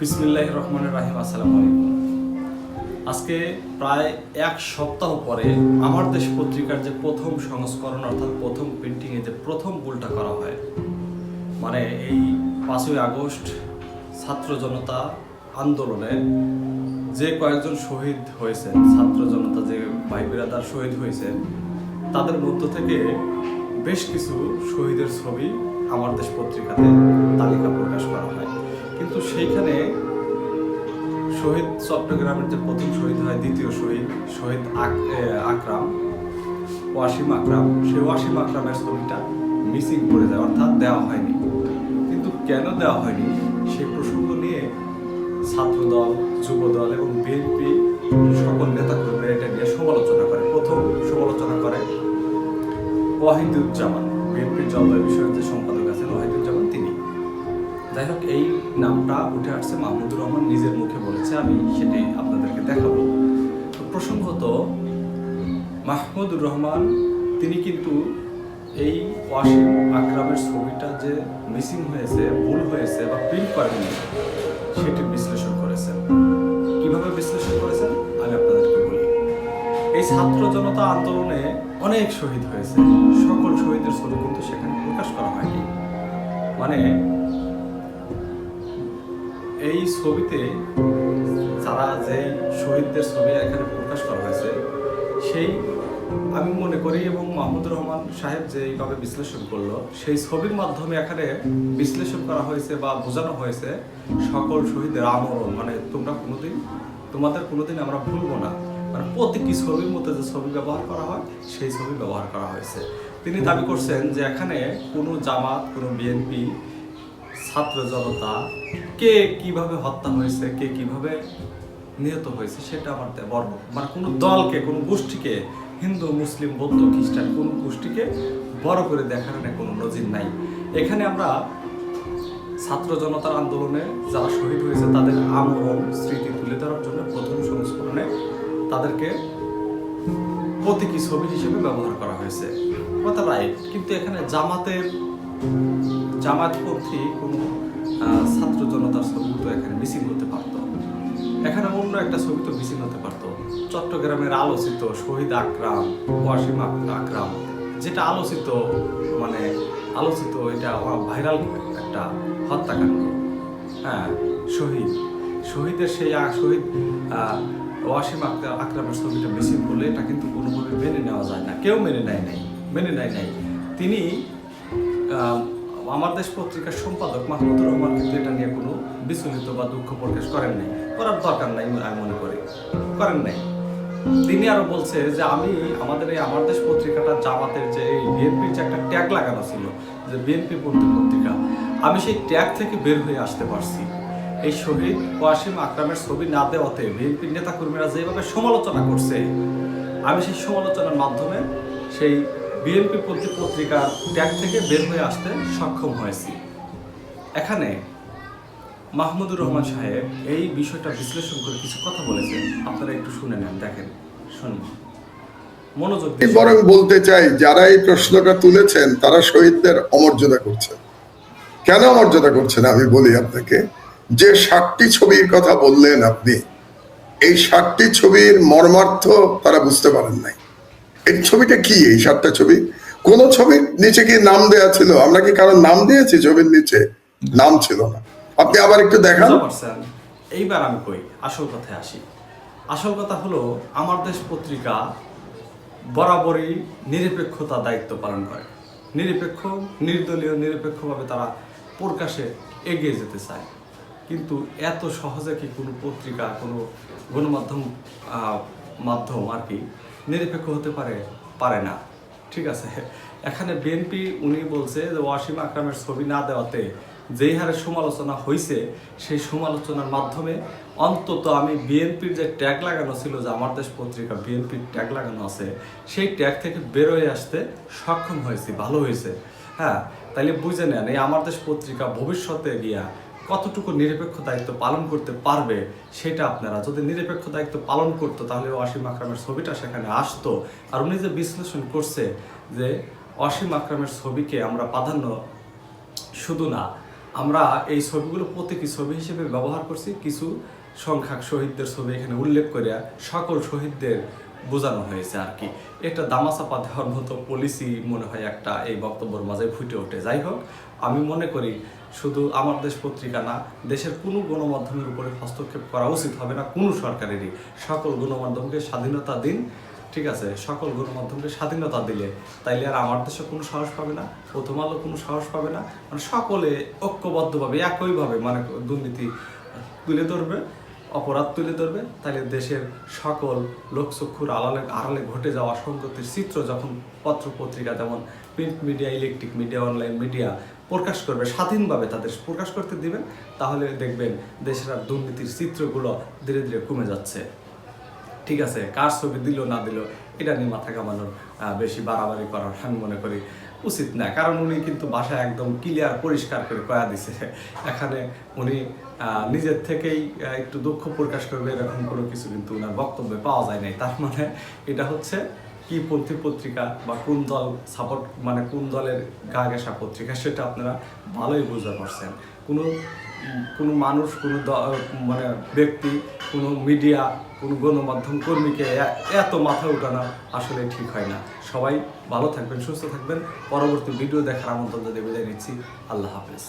বিসমিল্লাহ রহমানের রাহিম, আসসালামু আলাইকুম। আজকে প্রায় এক সপ্তাহ পরে আমার দেশ পত্রিকার যে প্রথম সংস্করণ, অর্থাৎ প্রথম প্রিন্টিংয়ে যে প্রথম ভুলটা করা হয় মানে এই পাঁচই আগস্ট ছাত্র জনতা আন্দোলনে যে কয়েকজন শহীদ হয়েছেন, ছাত্র জনতা যে ভাই বিরাদার শহীদ হয়েছেন, তাদের মধ্য থেকে বেশ কিছু শহীদের ছবি আমার দেশ পত্রিকাতে তালিকা প্রকাশ করা হয়। কিন্তু সেইখানে শহীদ চট্টগ্রামের যে প্রথম শহীদ হয়, দ্বিতীয় শহীদ শহীদ আকরাম, ওয়াসিম আকরাম, সেই ওয়াসিম আকরামের ছবিটা মিসিং করে যায়, অর্থাৎ দেওয়া হয়নি। কিন্তু কেন দেওয়া হয়নি? সেই প্রসঙ্গ নিয়ে ছাত্রদল, যুবদল এবং বিএনপি সকল নেতাকর্মীরা এটা নিয়ে সমালোচনা করে, প্রথম সমালোচনা করে ওয়াহিদুজ্জামান, বিএনপির জলবায়ু বিষয়ের যে সম্পাদক আছেন ওয়াহিদুজ্জামান, তিনি। যাই হোক, এই নামটা উঠে আসছে মাহমুদুর রহমান নিজের মুখে বলেছে, আমি সেটাই আপনাদেরকে দেখাবো। তো প্রসঙ্গত, মাহমুদুর রহমান, তিনি কিন্তু এই ওয়াসিম আকরামের ছবিটা যে মিসিং হয়েছে, ভুল হয়েছে বা প্রিন্ট করেননি, সেটি বিশ্লেষণ করেছেন। কীভাবে বিশ্লেষণ করেছেন? আমি আপনাদেরকে বলি। এই ছাত্র জনতা আন্দোলনে অনেক শহীদ হয়েছে। সকল শহীদের ছবি কিন্তু সেখানে প্রকাশ করা হয়নি। মানে ছবিতে যারা যে শহীদদের ছবি এখানে প্রকাশ করা হয়েছে, সেই আমি মনে করি এবং মাহমুদুর রহমান সাহেব যে এইভাবে বিশ্লেষণ করল, সেই ছবির মাধ্যমে এখানে বিশ্লেষণ করা হয়েছে বা বোঝানো হয়েছে সকল শহীদের আমরণ। মানে তোমরা কোনোদিন, তোমাদের কোনোদিন আমরা ভুলবো না। মানে প্রতীকী ছবির মধ্যে যে ছবি ব্যবহার করা হয়, সেই ছবি ব্যবহার করা হয়েছে। তিনি দাবি করছেন যে এখানে কোনো জামাত, কোনো বিএনপি ছাত্র জনতা, কে কীভাবে হত্যা হয়েছে, কে কীভাবে নিহত হয়েছে, সেটা আমার বড় মানে কোনো দলকে, কোনো গোষ্ঠীকে, হিন্দু, মুসলিম, বৌদ্ধ, খ্রিস্টান, কোনো গোষ্ঠীকে বড় করে দেখার কোনো নজির নাই। এখানে আমরা ছাত্র জনতার আন্দোলনে যারা শহীদ হয়েছে, তাদের আমরণ স্মৃতি তুলে ধরার জন্য প্রথম সংস্করণে তাদেরকে প্রতীকী ছবি হিসেবে ব্যবহার করা হয়েছে। কথা রাইট কিন্তু এখানে জামাতের জামাতপন্থী কোনো ছাত্র জনতার ছবি তো এখানে মিসিং হতে পারত। এখানে অন্য একটা ছবি তো মিসিং হতে পারত। চট্টগ্রামের আলোচিত শহীদ আকরাম, ওয়াসিম আক- আকরাম, যেটা আলোচিত মানে আলোচিত, এটা ভাইরাল একটা হত্যাকাণ্ড। হ্যাঁ শহীদ। শহীদের সেই শহীদ ওয়াসিম আক- আকরামের ছবিটা মিসিং করলে এটা কিন্তু কোনোভাবে মেনে নেওয়া যায় না। কেউ মেনে নেয় নাই, মেনে নেয় নাই। তিনি আমার দেশ পত্রিকার সম্পাদক মাহমুদুর রহমান কিন্তু এটা নিয়ে কোনো বিচলিত বা দুঃখ প্রকাশ করেন নাই। করার দরকার নাই আমি মনে করি। করেন নাই। তিনি আরও বলছে যে আমি আমাদের এই আমার দেশ পত্রিকাটা জামাতের যে এই বিএনপির যে একটা ট্যাগ লাগানো ছিল, যে বিএনপি পন্থী পত্রিকা, আমি সেই ট্যাগ থেকে বের হয়ে আসতে পারছি। এই শহীদ ওয়াসিম আকরামের ছবি না দেওয়াতে বিএনপির নেতাকর্মীরা যেভাবে সমালোচনা করছে, আমি সেই সমালোচনার মাধ্যমে সেই বিএনপি পন্থী পত্রিকার ট্যাগ থেকে বের হয়ে আসতে সক্ষম হয়েছি। এখানে মাহমুদুর রহমান সাহেব এই বিষয়টা বিশ্লেষণ করে কিছু কথা বলেছেন। আপনারা একটু শুনে নেন দেখেন শুনুন। মনোযোগ বরং বলতে চাই যারা এই প্রশ্নটা তুলেছেন তারা শহীদদের অমর্যাদা করছে। কেন অমর্যাদা করছেন? আমি বলি আপনাকে যে ষাটটি ছবির কথা বললেন আপনি এই ষাটটি ছবির মর্মার্থ তারা বুঝতে পারেন নাই। এই ছবিটা কি? এই ষাটটা ছবি? কোন ছবির নিচে কি নাম দেয়া ছিল? আমরা কি কারও নাম দিয়েছি ছবির নিচে? নাম ছিল না। আপনি আবার একটু দেখান। এইবার আমি কই, আসল কথায় আসি। আসল কথা হলো, আমার দেশ পত্রিকা বরাবরই নিরপেক্ষতা দায়িত্ব পালন করে। নিরপেক্ষ, নির্দলীয়, নিরপেক্ষভাবে তারা প্রকাশে এগিয়ে যেতে চায়। কিন্তু এত সহজে কি কোনো পত্রিকা, কোনো গণমাধ্যম মাধ্যম আর কি, নিরপেক্ষ হতে পারে পারে না। ঠিক আছে। এখানে বিএনপি উনি বলছে যে ওয়াসিম আকরামের ছবি না দেওয়াতে যেই হারে সমালোচনা হয়েছে সেই সমালোচনার মাধ্যমে অন্তত আমি বিএনপির যে ট্যাগ লাগানো ছিল, যে আমার দেশ পত্রিকা বিএনপির ট্যাগ লাগানো আছে, সেই ট্যাগ থেকে বেরোয় আসতে সক্ষম হয়েছি, ভালো হয়েছে। হ্যাঁ তাইলে বুঝে নেন, এই আমার দেশ পত্রিকা ভবিষ্যতে গিয়া কতটুকু নিরপেক্ষ দায়িত্ব পালন করতে পারবে সেটা আপনারা যদি নিরপেক্ষ দায়িত্ব পালন করতো, তাহলে অসীম আকরামের ছবিটা সেখানে আসতো। আর উনি যে বিশ্লেষণ করছে যে অসীম আকরামের ছবিকে আমরা প্রাধান্য শুধু না, আমরা এই ছবিগুলো প্রতীকী ছবি হিসেবে ব্যবহার করছি। কিছু সংখ্যক শহীদদের ছবি এখানে উল্লেখ করে সকল শহীদদের বোঝানো হয়েছে আর কি। এটা দামাচাপা দেওয়ার মতো পলিসি মনে হয় একটা এই বক্তব্যের মাঝে ফুটে ওঠে। যাই হোক, আমি মনে করি শুধু আমার দেশ পত্রিকা না, দেশের কোনো গণমাধ্যমের উপরে হস্তক্ষেপ করা উচিত হবে না কোনো সরকারেরই। সকল গণমাধ্যমকে স্বাধীনতা দিন, ঠিক আছে? সকল গণমাধ্যমকে স্বাধীনতা দিলে তাইলে আর আমার দেশে কোনো সাহস পাবে না, প্রথম আলো কোনো সাহস পাবে না। মানে সকলে ঐক্যবদ্ধভাবে, একইভাবে মানে দুর্নীতি তুলে ধরবে। অপরাধ তুলে ধরবে, তাহলে দেশের সকল লোকচক্ষুর আড়ালে আড়ালে ঘটে যাওয়া সংগতির চিত্র যখন পত্র পত্রিকা যেমন print media electric media online media প্রকাশ করবে, স্বাধীনভাবে তাদের প্রকাশ করতে দিবেন, তাহলে দেখবেন দেশের আর দুর্নীতির চিত্রগুলো ধীরে ধীরে কমে যাচ্ছে। ঠিক আছে, কার ছবি দিল না দিল এটা নিয়ে মাথা কামানোর বেশি বাড়াবাড়ি করার আমি মনে করি উচিত না। কারণ উনি কিন্তু বাসায় একদম ক্লিয়ার পরিষ্কার করে কয়া দিছে। এখানে উনি নিজের থেকেই একটু দুঃখ প্রকাশ করবে এরকম কোনো কিছু কিন্তু ওনার বক্তব্যে পাওয়া যায় নাই। তার মানে এটা হচ্ছে কি পন্থী পত্রিকা বা কোন দল সাপোর্ট মানে কোন দলের গা ঘেঁষা পত্রিকা সেটা আপনারা ভালোই বুঝতে পারছেন। কোনো কোনো মানুষ, কোনো মানে ব্যক্তি, কোনো মিডিয়া, কোনো গণমাধ্যম কর্মীকে এত মাথা উঠানো আসলে ঠিক হয় না। সবাই ভালো থাকবেন, সুস্থ থাকবেন। পরবর্তী ভিডিও দেখার আমন্ত্রণ দিয়ে বিদায় নিচ্ছি। আল্লাহ হাফেজ।